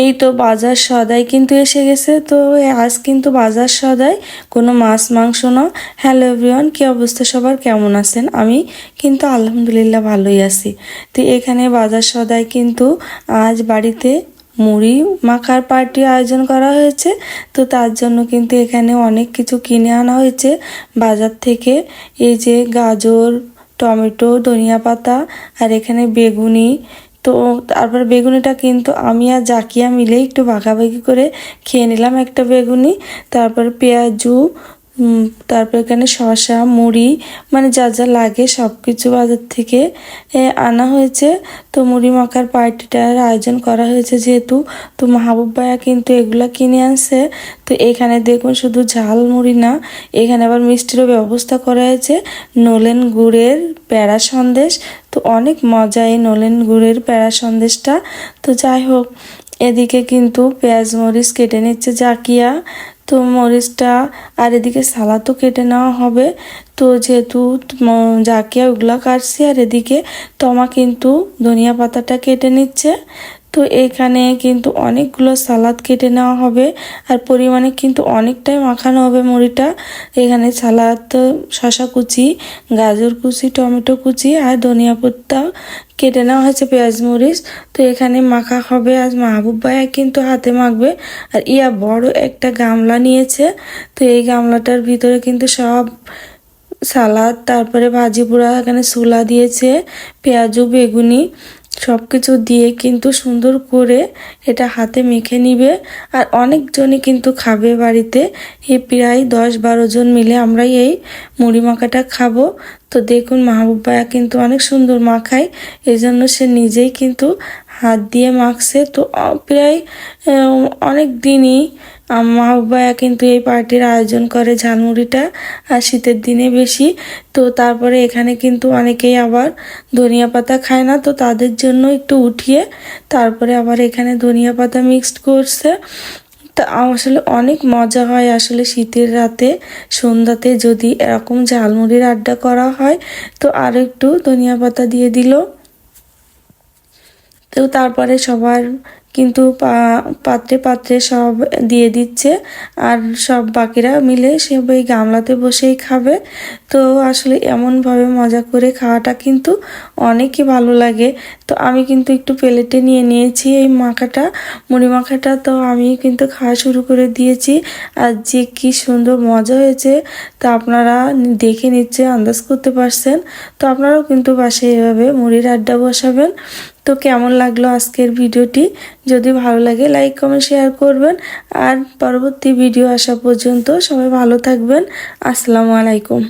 এই তো বাজার সদাই কিন্তু এসে গেছে। তো আজ কিন্তু বাজার সদাই, কোনো মাছ, মাংস না। হ্যালো এভরিওয়ান কী অবস্থা সবার? কেমন আছেন? আমি কিন্তু আলহামদুলিল্লাহ ভালোই আছি। তো এখানে বাজার সদাই কিন্তু আজ বাড়িতে মুড়ি মাখার পার্টি আয়োজন করা হয়েছে। তো তার জন্য কিন্তু এখানে অনেক কিছু কিনে আনা হয়েছে। বাজার থেকে এই যে গাজর, টমেটো, ধনিয়া পাতা, আর এখানে বেগুনি তো তারপর বেগুনিটা কিন্তু আমি আর জাকিয়া মিলে একটু ভাগাভাগি করে খেয়ে নিলাম একটা বেগুনি, তারপর পেঁয়াজু তারপর এখানে শসা, মুড়ি মানে যা যা লাগে সব কিছু বাজার থেকে আনা হয়েছে। তো মুড়ি মাখার পার্টিটার আয়োজন করা হয়েছে যেহেতু, তো মাহবুব ভাইয়া কিন্তু এগুলা কিনে আনছে। তো এখানে দেখুন শুধু ঝাল মুড়ি না, এখানে আবার মিষ্টিরও ব্যবস্থা করা হয়েছে। নলেন গুড়ের প্যাড়া সন্দেশ, তো অনেক মজা এই নলেন গুড়ের প্যাড়া সন্দেশটা। তো যাই হোক, এদিকে কিন্তু পেঁয়াজ মরিচ কেটে নিচ্ছে জাকিয়া। তো মরিচটা আর এদিকে সালা তো কেটে নেওয়া হবে। তো যেহেতু যাকে ওগুলো কাটছি আর এদিকে তোমা কিন্তু ধনিয়া পাতাটা কেটে নিচ্ছে। তো এখানে কিন্তু অনেকগুলো সালাদ কেটে নেওয়া হবে আর পরিমাণে কিন্তু অনেকটাই মাখানো হবে মুড়িটা। এখানে সালাদ শশা কুচি, গাজর কুচি, টমেটো কুচি আর ধনিয়া পাতা কেটে নেওয়া হয়েছে পেঁয়াজ মরিচ। তো এখানে মাখা হবে আজ মাহবুব ভাইয়া কিন্তু হাতে মাখবে। আর ইয়া বড় একটা গামলা নিয়েছে। তো এই গামলাটার ভিতরে কিন্তু সব সালাদ, তারপরে ভাজি পোড়া, এখানে ছোলা দিয়েছে, পেঁয়াজু, বেগুনি সব কিছু দিয়ে কিন্তু সুন্দর করে এটা হাতে মেখে নিবে। আর অনেকজনই কিন্তু খাবে বাড়িতে। এই প্রায় দশ বারো জন মিলে আমরা এই মুড়ি মাখাটা খাব। তো দেখুন, মাহবুব কিন্তু অনেক সুন্দর মাখায়। এই জন্য সে নিজেই কিন্তু হাত দিয়ে মাখছে। তো প্রায় অনেক দিনই ভাইয়া কিন্তু এই পার্টির আয়োজন করে ঝালমুড়িটা, আর শীতের দিনে বেশি। তো তারপরে এখানে কিন্তু অনেকেই আবার ধনিয়া পাতা খায় না, তো তাদের জন্য একটু উঠিয়ে তারপরে আবার এখানে ধনিয়া পাতা মিক্সড করছে। তা আসলে অনেক মজা হয় আসলে শীতের রাতে। সন্ধ্যাতে যদি এরকম ঝালমুড়ির আড্ডা করা হয়, তো আর একটু ধনিয়া পাতা দিয়ে দিল। তো তারপরে সবার কিন্তু পাত্রে পাত্রে সব দিয়ে দিচ্ছে। আর সব বাকিরা মিলে সে ওই গামলাতে বসেই খাবে। তো আসলে এমনভাবে মজা করে খাওয়াটা কিন্তু অনেকই ভালো লাগে। তো আমি কিন্তু একটু প্লেটে নিয়ে নিয়েছি এই মাখাটা। মুড়ি মাখাটা তো আমি কিন্তু খাওয়া শুরু করে দিয়েছি। আর যে কি সুন্দর মজা হয়েছে তা আপনারা দেখে নিচ্ছে, আন্দাজ করতে পারছেন। তো আপনারাও কিন্তু বাসায় এভাবে মুড়ির আড্ডা বসাবেন। তো কেমন লাগল আজকের ভিডিওটি? যদি ভালো লাগে লাইক কমেন্ট শেয়ার করবেন। আর পরবর্তী ভিডিও আসা পর্যন্ত সবাই ভালো থাকবেন। আসসালামু আলাইকুম।